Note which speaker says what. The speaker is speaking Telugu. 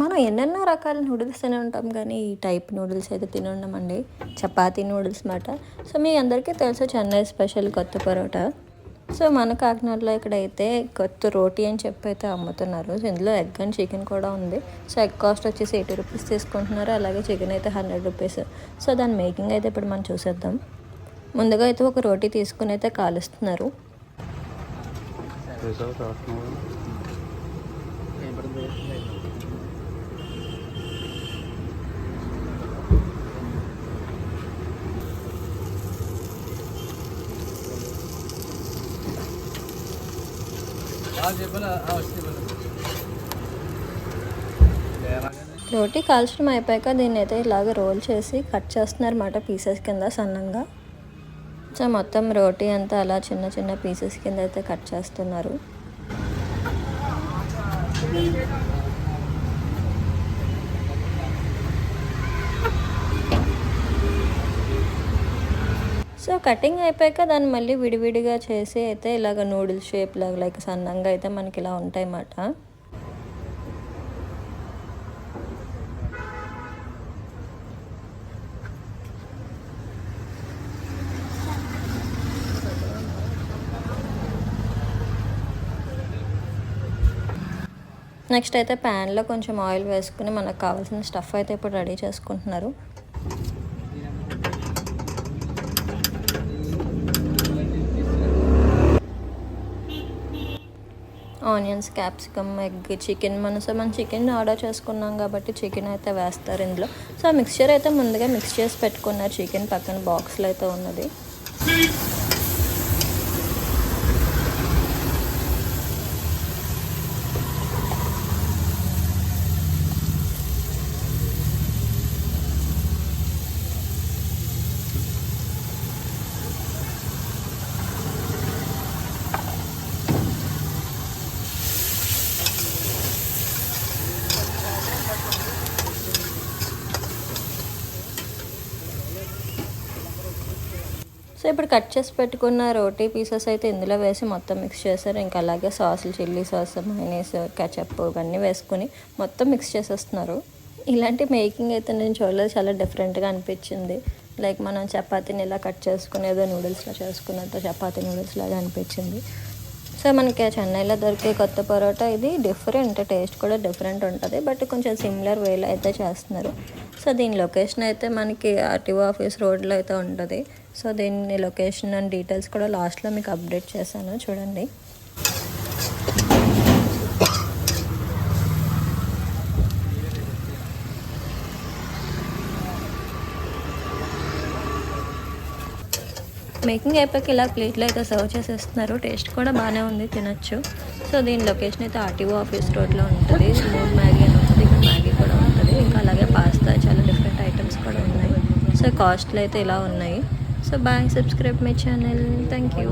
Speaker 1: మనం ఎన్నెన్నో రకాల నూడిల్స్ తినే ఉంటాం కానీ ఈ టైప్ నూడిల్స్ అయితే తిని ఉండమండి చపాతీ నూడిల్స్ మాట. సో మీ అందరికీ తెలుసు చెన్నై స్పెషల్ కొత్త పరోటా. సో మన కాకినాడలో ఇక్కడైతే కొత్త రోటీ అని చెప్పి అయితే అమ్ముతున్నారు. సో ఇందులో ఎగ్ అండ్ చికెన్ కూడా ఉంది. సో ఎగ్ కాస్ట్ వచ్చేసి ఎయిటీ రూపీస్ తీసుకుంటున్నారు. అలాగే చికెన్ అయితే హండ్రెడ్ రూపీస్. సో దాని మేకింగ్ అయితే ఇప్పుడు మనం చూసేద్దాం. ముందుగా అయితే ఒక రోటీ తీసుకుని అయితే కాలుస్తున్నారు. రోటీ కాల్చడం అయిపోయాక దీన్ని అయితే ఇలాగ రోల్ చేసి కట్ చేస్తున్నారన్నమాట పీసెస్ కింద సన్నంగా. సో మొత్తం రోటీ అంతా అలా చిన్న చిన్న పీసెస్ కింద అయితే కట్ చేస్తున్నారు. సో కటింగ్ అయిపోయాక దాన్ని మళ్ళీ విడివిడిగా చేసి అయితే ఇలాగ నూడిల్స్ షేప్ లాగా లైక్ సన్నంగా అయితే మనకి ఇలా ఉంటాయి అన్నమాట నెక్స్ట్ అయితే ప్యాన్లో కొంచెం ఆయిల్ వేసుకుని మనకు కావాల్సిన స్టఫ్ అయితే ఇప్పుడు రెడీ చేసుకుంటున్నారు. Onions capsicum egg chicken. మనం సో మనం చికెన్ ఆర్డర్ చేసుకున్నాం కాబట్టి చికెన్ అయితే వేస్తారు ఇందులో. సో మిక్స్చర్ అయితే ముందుగా మిక్స్ చేసి పెట్టుకున్నారు చికెన్ పక్కన బాక్స్లో అయితే ఉన్నది. ఇప్పుడు కట్ చేసి పెట్టుకున్న రోటీ పీసెస్ అయితే ఇందులో వేసి మొత్తం మిక్స్ చేశారు. ఇంకా అలాగే సాసులు చిల్లీ సాస్ మైనీస్ కెచప్ ఇవన్నీ వేసుకుని మొత్తం మిక్స్ చేసేస్తున్నారు. ఇలాంటి మేకింగ్ అయితే నేను చూడలేదు. చాలా డిఫరెంట్గా అనిపించింది. లైక్ మనం చపాతీని ఇలా కట్ చేసుకునేదో నూడిల్స్లో చేసుకున్నంత చపాతీ నూడిల్స్ లాగా అనిపించింది. సో మనకి చెన్నైలో దొరికే కొత్త పరోటా ఇది డిఫరెంట్ టేస్ట్ కూడా డిఫరెంట్ ఉంటుంది. బట్ కొంచెం సిమిలర్ వేలో అయితే చేస్తున్నారు. సో దీని లొకేషన్ అయితే మనకి ఆర్టీఓ ఆఫీస్ రోడ్లో అయితే ఉంటుంది. సో దీని లొకేషన్ అండ్ డీటెయిల్స్ కూడా లాస్ట్లో మీకు అప్డేట్ చేశాను. చూడండి. మేకింగ్ అయిపోయాక ఇలా ప్లేట్లో అయితే సర్వ్ చేసేస్తున్నారు. టేస్ట్ కూడా బాగానే ఉంది తినొచ్చు. సో దీని లొకేషన్ అయితే ఆర్టీఓ ఆఫీస్ రోడ్లో ఉంటుంది. స్మూత్ మ్యాగీ అని ఉంటుంది ఇక్కడ మ్యాగీ కూడా ఉంటుంది. ఇంకా అలాగే పాస్తా చాలా డిఫరెంట్ ఐటమ్స్ కూడా ఉన్నాయి. సో కాస్ట్లు అయితే ఇలా ఉన్నాయి. So bye. Subscribe my channel. Thank you.